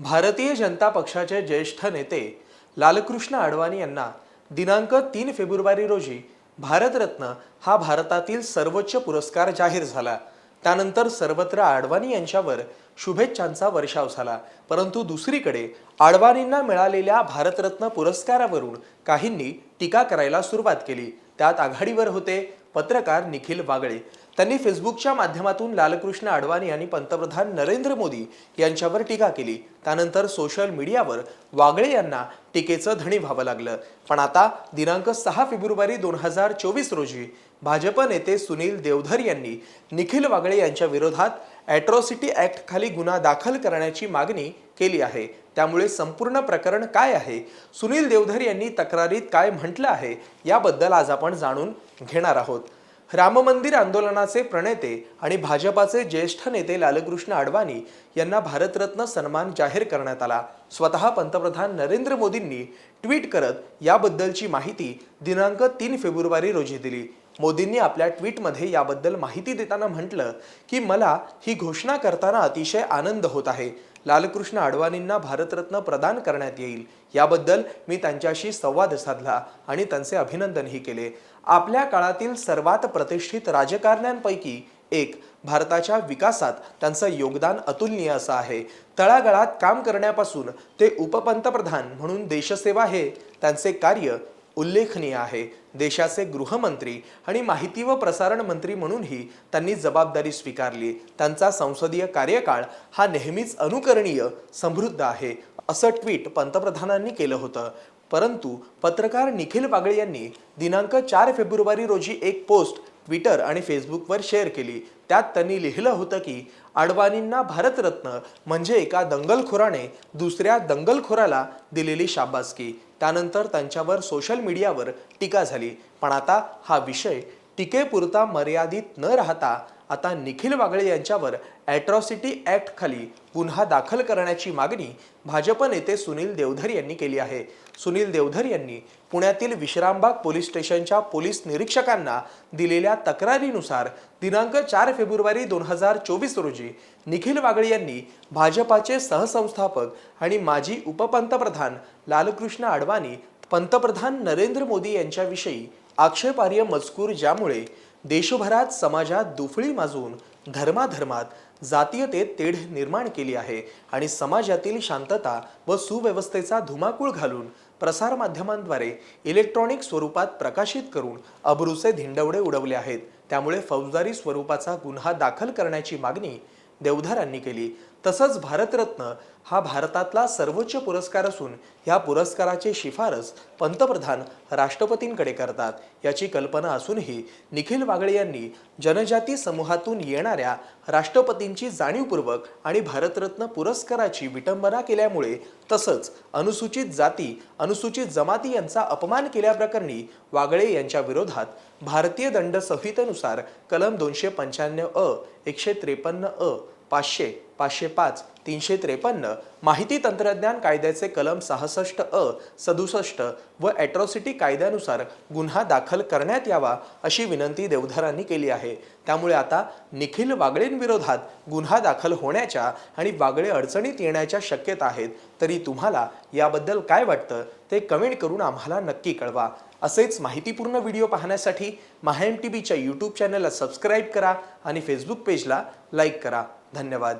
भारतीय जनता पक्षाचे ज्येष्ठ नेते लालकृष्ण अडवाणी यांना दिनांक तीन फेब्रुवारी रोजी भारतरत्न हा भारतातील सर्वोच्च पुरस्कार जाहीर झाला. त्यानंतर सर्वत्र आडवाणी यांच्यावर शुभेच्छांचा वर्षाव झाला. परंतु दुसरीकडे आडवाणींना मिळालेल्या भारतरत्न पुरस्कारावरून काहींनी टीका करायला सुरुवात केली. त्यात आघाडीवर होते पत्रकार निखिल वागळे. त्यांनी फेसबुकच्या माध्यमातून लालकृष्ण अडवाणी आणि पंतप्रधान नरेंद्र मोदी यांच्यावर टीका केली. त्यानंतर सोशल मीडियावर वागळे यांना टीकेचं धणी व्हावं लागलं. पण आता दिनांक सहा फेब्रुवारी दोन हजार चोवीस रोजी भाजप नेते सुनील देवधर यांनी निखिल वागळे यांच्या विरोधात ॲट्रॉसिटी ॲक्ट खाली गुन्हा दाखल करण्याची मागणी केली आहे. त्यामुळे संपूर्ण प्रकरण काय आहे? सुनील देवधर यांनी तक्रारीत काय म्हटलं आहे? याबद्दल आज आपण जाणून घेणार आहोत. राम मंदिर आंदोलनाचे प्रणेते आणि भाजपाचे ज्येष्ठ नेते लालकृष्ण अडवाणी यांना भारतरत्न सन्मान जाहीर करण्यात आला. स्वतः पंतप्रधान नरेंद्र मोदींनी ट्विट करत याबद्दलची माहिती दिनांक तीन फेब्रुवारी रोजी दिली. मोदींनी आपल्या ट्विटमध्ये याबद्दल माहिती देताना म्हटलं की मला ही घोषणा करताना अतिशय आनंद होत आहे. लालकृष्ण अडवाणींना भारतरत्न प्रदान करण्यात येईल. याबद्दल मी त्यांच्याशी संवाद साधला आणि त्यांचे अभिनंदनही केले. आपल्या काळातील सर्वात प्रतिष्ठित राजकारण्यांपैकी एक भारताच्या विकासात त्यांचं योगदान अतुलनीय असं आहे. तळागाळात काम करण्यापासून ते उपपंतप्रधान म्हणून देशसेवा हे त्यांचे कार्य उल्लेखनीय आहे. देशाचे गृहमंत्री आणि माहिती व प्रसारण मंत्री म्हणूनही त्यांनी जबाबदारी स्वीकारली. त्यांचा संसदीय कार्यकाळ हा नेहमीच अनुकरणीय समृद्ध आहे असं ट्विट पंतप्रधानांनी केलं होतं. परंतु पत्रकार निखिल बागळे यांनी दिनांक चार फेब्रुवारी रोजी एक पोस्ट ट्विटर आणि फेसबुकवर शेअर केली. त्यात त्यांनी लिहिलं होतं की अडवाणींना भारतरत्न म्हणजे एका दंगलखोराने दुसऱ्या दंगलखोराला दिलेली शाबासकी. त्यानंतर त्यांच्यावर सोशल मीडियावर टीका झाली. पण आता हा विषय टीकेपुरता मर्यादित न राहता आता निखिल वागळे यांच्यावर ॲट्रॉसिटी ॲक्टखाली गुन्हा दाखल करण्याची मागणी भाजप नेते सुनील देवधर यांनी केली आहे. सुनील देवधर यांनी पुण्यातील विश्रामबाग पोलीस स्टेशनच्या पोलीस निरीक्षकांना दिलेल्या तक्रारीनुसार दिनांक चार फेब्रुवारी दोन हजार चोवीस रोजी निखिल वागळे यांनी भाजपाचे सहसंस्थापक आणि माजी उपपंतप्रधान लालकृष्ण अडवाणी पंतप्रधान नरेंद्र मोदी यांच्याविषयी आक्षेपार्ह मजकूर ज्यामुळे देशभरात समाजात दुफळी माजून धर्माधर्मात जातीयतेत तेढ निर्माण केली आहे आणि समाजातील शांतता व सुव्यवस्थेचा धुमाकूळ घालून प्रसारमाध्यमांद्वारे इलेक्ट्रॉनिक स्वरूपात प्रकाशित करून अब्रूचे धिंडवडे उडवले आहेत. त्यामुळे फौजदारी स्वरूपाचा गुन्हा दाखल करण्याची मागणी देवधरांनी केली. तसंच भारतरत्न हा भारतातला सर्वोच्च पुरस्कार असून ह्या पुरस्काराची शिफारस पंतप्रधान राष्ट्रपतींकडे करतात. याची कल्पना असूनही निखिल वागळे यांनी जनजाती समूहातून येणाऱ्या राष्ट्रपतींची जाणीवपूर्वक आणि भारतरत्न पुरस्काराची विटंबना केल्यामुळे तसंच अनुसूचित जाती अनुसूचित जमाती यांचा अपमान केल्याप्रकरणी वागळे यांच्या विरोधात भारतीय दंड संहितेनुसार कलम दोनशे पंच्याण्णव अ एकशे त्रेपन्न अ पाचशे पाचशे पाच तीनशे त्रेपन्न माहिती तंत्रज्ञान कायद्याचे कलम सहासष्ट अ सदुसष्ट व ॲट्रॉसिटी कायद्यानुसार गुन्हा दाखल करण्यात यावा अशी विनंती देवधरांनी केली आहे. त्यामुळे आता निखिल वागळेंविरोधात गुन्हा दाखल होण्याच्या आणि वागळे अडचणीत येण्याच्या शक्यता आहेत. तरी तुम्हाला याबद्दल काय वाटतं ते कमेंट करून आम्हाला नक्की कळवा. असेच माहितीपूर्ण व्हिडिओ पाहण्यासाठी माहेम टी व्हीच्या यूट्यूब चॅनलला सबस्क्राईब करा आणि फेसबुक पेजला लाईक करा. धन्यवाद.